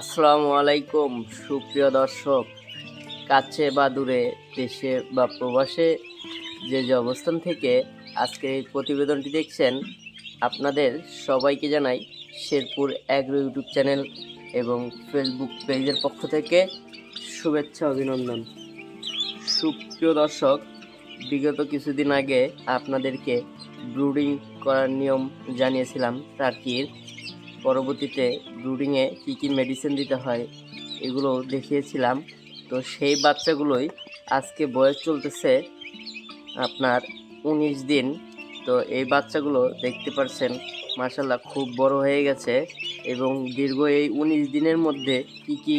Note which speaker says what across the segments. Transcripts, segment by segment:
Speaker 1: আসসালামু আলাইকুম, সুপ্রিয় দর্শক। কাছে বা দূরে, দেশে বা প্রবাসে যে যে অবস্থান থেকে আজকের এই প্রতিবেদনটি দেখছেন, আপনাদের সবাইকে জানাই শেরপুর অ্যাগ্রো ইউটিউব চ্যানেল এবং ফেসবুক পেজের পক্ষ থেকে শুভেচ্ছা, অভিনন্দন। সুপ্রিয় দর্শক, বিগত কিছুদিন আগে আপনাদেরকে ব্রুডিং করার নিয়ম জানিয়েছিলাম টার্কির পরবর্তীতে ব্রুডিংয়ে কী কী মেডিসিন দিতে হয়, এগুলো দেখিয়েছিলাম। তো সেই বাচ্চাগুলোই আজকে বয়স চলতেছে আপনার উনিশ দিন। তো এই বাচ্চাগুলো দেখতে পাচ্ছেন মার্শাল্লাহ খুব বড় হয়ে গেছে এবং দীর্ঘ এই উনিশ দিনের মধ্যে কি কি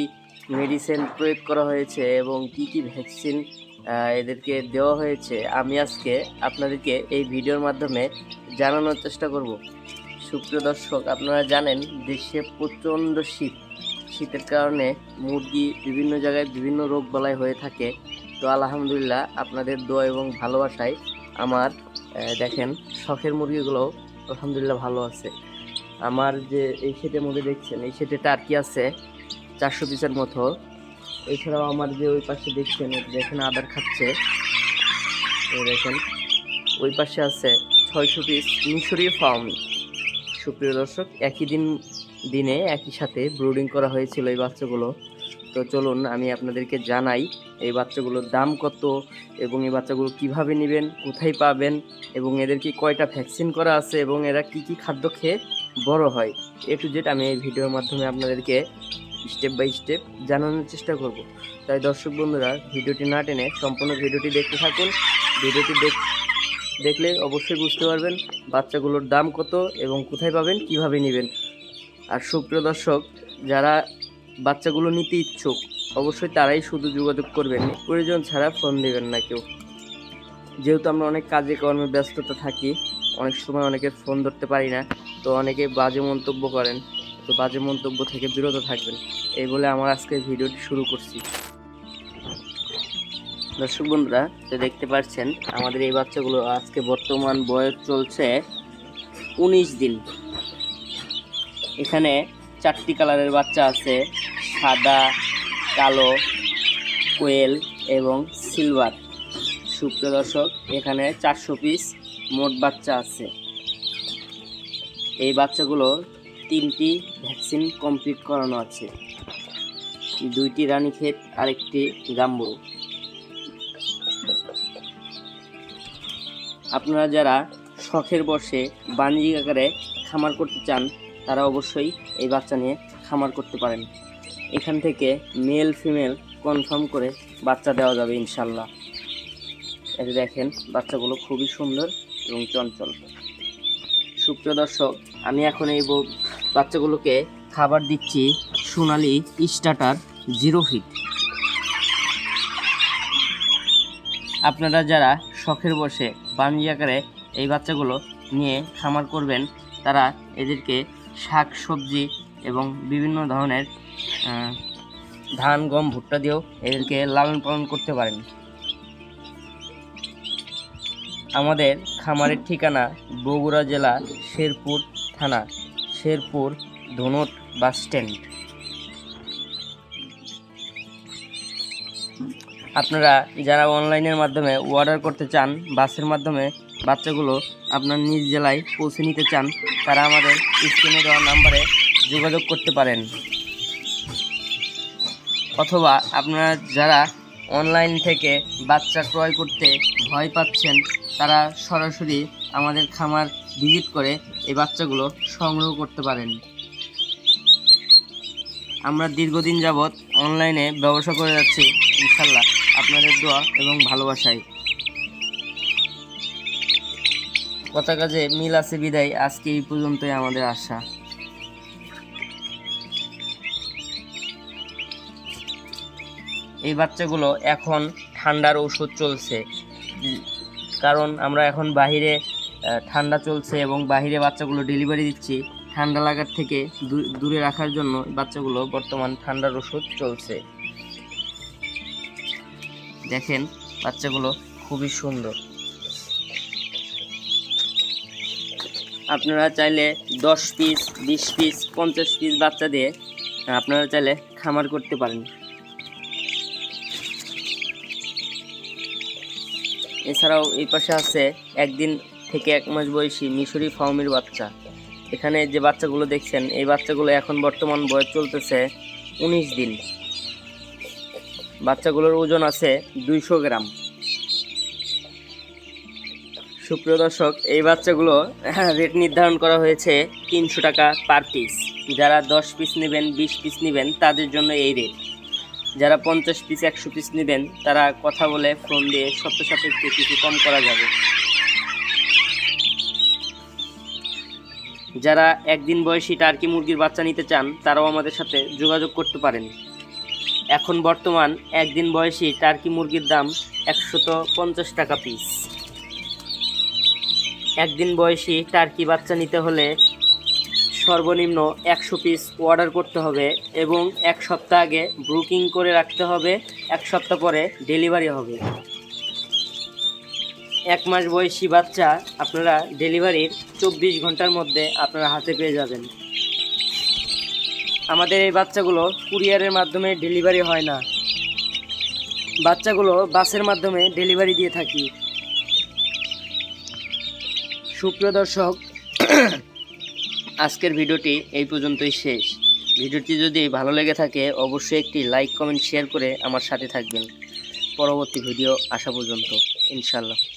Speaker 1: মেডিসিন প্রয়োগ করা হয়েছে এবং কি কি ভ্যাকসিন এদেরকে দেওয়া হয়েছে, আমি আজকে আপনাদেরকে এই ভিডিওর মাধ্যমে জানানোর চেষ্টা করব। সুপ্রিয় দর্শক, আপনারা জানেন দেশে প্রচণ্ড শীত। শীতের কারণে মুরগি বিভিন্ন জায়গায় বিভিন্ন রোগ বালাই হয়ে থাকে। তো আলহামদুলিল্লাহ আপনাদের দোয়া এবং ভালোবাসায় আমার দেখেন শখের মুরগিগুলো আলহামদুলিল্লাহ ভালো আছে। আমার যে এই সেটের মধ্যে দেখছেন, এই সেটে টার্কি আছে, চারশো পিসের মতো। এছাড়াও আমার যে ওই পাশে দেখছেন দেখেন আদার খাচ্ছে। দেখেন, ওই পাশে আছে ছয়শো পিস মিশরীয় ফার্মি সুপ্রিয় দর্শক, একই দিন, দিনে একই সাথে ব্রুডিং করা হয়েছিল এই বাচ্চাগুলো। তো চলুন, আমি আপনাদেরকে জানাই এই বাচ্চাগুলোর দাম কত এবং এই বাচ্চাগুলো কীভাবে নেবেন, কোথায় পাবেন এবং এদেরকে কয়টা ভ্যাকসিন করা আছে এবং এরা কি কি খাদ্য খেয়ে বড় হয়। এ টু জেড আমি এই ভিডিওর মাধ্যমে আপনাদেরকে স্টেপ বাই স্টেপ জানানোর চেষ্টা করব। তাই দর্শক বন্ধুরা, ভিডিওটি না টেনে সম্পূর্ণ ভিডিওটি দেখতে থাকুন। ভিডিওটি দেখ দেখলে অবশ্যই বুঝতে পারবেন বাচ্চাগুলোর দাম কত এবং কোথায় পাবেন, কীভাবে নেবেন। আর সুপ্রিয় দর্শক, যারা বাচ্চাগুলো নিতে ইচ্ছুক, অবশ্যই তারাই শুধু যোগাযোগ করবেন। প্রয়োজন ছাড়া ফোন দেবেন না কেউ। যেহেতু আমরা অনেক কাজে কর্মে ব্যস্ততা থাকি, অনেক সময় অনেকের ফোন ধরতে পারি না, তো অনেকে বাজে মন্তব্য করেন, তো বাজে মন্তব্য থেকে বিরত থাকবেন। এই বলে আমার আজকে ভিডিওটি শুরু করছি। দর্শক বন্ধুরা, তো দেখতে পাচ্ছেন, আমাদের এই বাচ্চাগুলো আজকে বর্তমান বয়স চলছে উনিশ দিন। এখানে চারটি কালারের বাচ্চা আছে, সাদা, কালো, কোয়েল এবং সিলভার। সুপ্রিয় দর্শক, এখানে চারশো পিস মোট বাচ্চা আছে। এই বাচ্চাগুলো তিনটি ভ্যাকসিন কমপ্লিট করানো আছে। দুইটি রানীক্ষেত, আরেকটি গাম্বুরু। আপনারা যারা শখের বসে বাণিজ্যিক আকারে খামার করতে চান, তারা অবশ্যই এই বাচ্চা নিয়ে খামার করতে পারেন। এখান থেকে মেল ফিমেল কনফার্ম করে বাচ্চা দেওয়া যাবে ইনশাল্লাহ যে দেখেন বাচ্চাগুলো খুবই সুন্দর এবং চঞ্চল। সুপ্রিয় দর্শক, আমি এখন এই বাচ্চাগুলোকে খাবার দিচ্ছি সোনালি স্টার্টার জিরো ফিট আপনারা যারা শখের বসে বাণিজ্য আকারে এই বাচ্চাগুলো নিয়ে খামার করবেন, তারা এদেরকে শাক, সবজি এবং বিভিন্ন ধরনের ধান, গম, ভুট্টা দিয়েও এদেরকে লালন পালন করতে পারেন। আমাদের খামারের ঠিকানা বগুড়া জেলা শেরপুর থানা, শেরপুর ধনুট বাস স্ট্যান্ড। আপনারা যারা অনলাইনের মাধ্যমে অর্ডার করতে চান, বাসের মাধ্যমে বাচ্চাগুলো আপনার নিজ জেলায় পৌঁছে নিতে চান, তারা আমাদের স্ক্রিনে দেওয়া নাম্বারে যোগাযোগ করতে পারেন। অথবা আপনারা যারা অনলাইন থেকে বাচ্চা ক্রয় করতে ভয় পাচ্ছেন, তারা সরাসরি আমাদের খামার ভিজিট করে এই বাচ্চাগুলো সংগ্রহ করতে পারেন। আমরা দীর্ঘদিন যাবৎ অনলাইনে ব্যবসা করে যাচ্ছি, ইনশাল্লাহ। আপনাদের দোয়া এবং ভালোবাসায়। কথা কাজে মিল আছে বিদায়, আজকে এই পর্যন্তই আমাদের আশা। এই বাচ্চাগুলো এখন ঠান্ডার ওষুধ চলছে। কারণ আমরা এখন বাহিরে ঠান্ডা চলছে এবং বাহিরে বাচ্চাগুলো ডেলিভারি দিচ্ছি। ঠান্ডা লাগার থেকে দূরে রাখার জন্য বাচ্চাগুলো বর্তমান ঠান্ডার ওষুধ চলছে। দেখেন বাচ্চাগুলো খুবই সুন্দর। আপনারা চাইলে দশ পিস বিশ পিস পঞ্চাশ পিস বাচ্চা দিয়ে, আপনারা চাইলে খামার করতে পারেন। এছাড়াও এই পাশে আছে একদিন থেকে এক মাস বয়সী মিশরি ফাউমির বাচ্চা। এখানে যে বাচ্চাগুলো দেখছেন, এই বাচ্চাগুলো এখন বর্তমান বয়স চলতেছে উনিশ দিন। বাচ্চাগুলোর ওজন আছে দুইশো গ্রাম। সুপ্রিয় দর্শক, এই বাচ্চাগুলো রেট নির্ধারণ করা হয়েছে তিনশো টাকা পার পিস যারা দশ পিস নেবেন, বিশ পিস নেবেন, তাদের জন্য এই রেট। যারা পঞ্চাশ পিস একশো পিস নেবেন, তারা কথা বলে, ফোন দিয়ে সত্য সাপেক্ষে কিছু কম করা যাবে। যারা একদিন বয়সী টার্কি মুরগির বাচ্চা নিতে চান, তারাও আমাদের সাথে যোগাযোগ করতে পারেন। এখন বর্তমান একদিন বয়সী টার্কি মুরগির দাম একশত পঞ্চাশ টাকা পিস একদিন বয়সী টার্কি বাচ্চা নিতে হলে সর্বনিম্ন একশো পিস অর্ডার করতে হবে এবং এক সপ্তাহ আগে বুকিং করে রাখতে হবে, এক সপ্তাহ পরে ডেলিভারি হবে। এক মাস বয়সী বাচ্চা আপনারা ডেলিভারির চব্বিশ ঘণ্টার মধ্যে আপনারা হাতে পেয়ে যাবেন। আমাদের এই বাচ্চাগুলো কুরিয়ারের মাধ্যমে ডেলিভারি হয় না। বাচ্চাগুলো বাসের মাধ্যমে ডেলিভারি দিয়ে থাকি। সুপ্রিয় দর্শক, আজকের ভিডিওটি এই পর্যন্তই শেষ। ভিডিওটি যদি ভালো লেগে থাকে, অবশ্যই একটি লাইক, কমেন্ট, শেয়ার করে আমার সাথে থাকবেন। পরবর্তী ভিডিও আসা পর্যন্ত ইনশাল্লাহ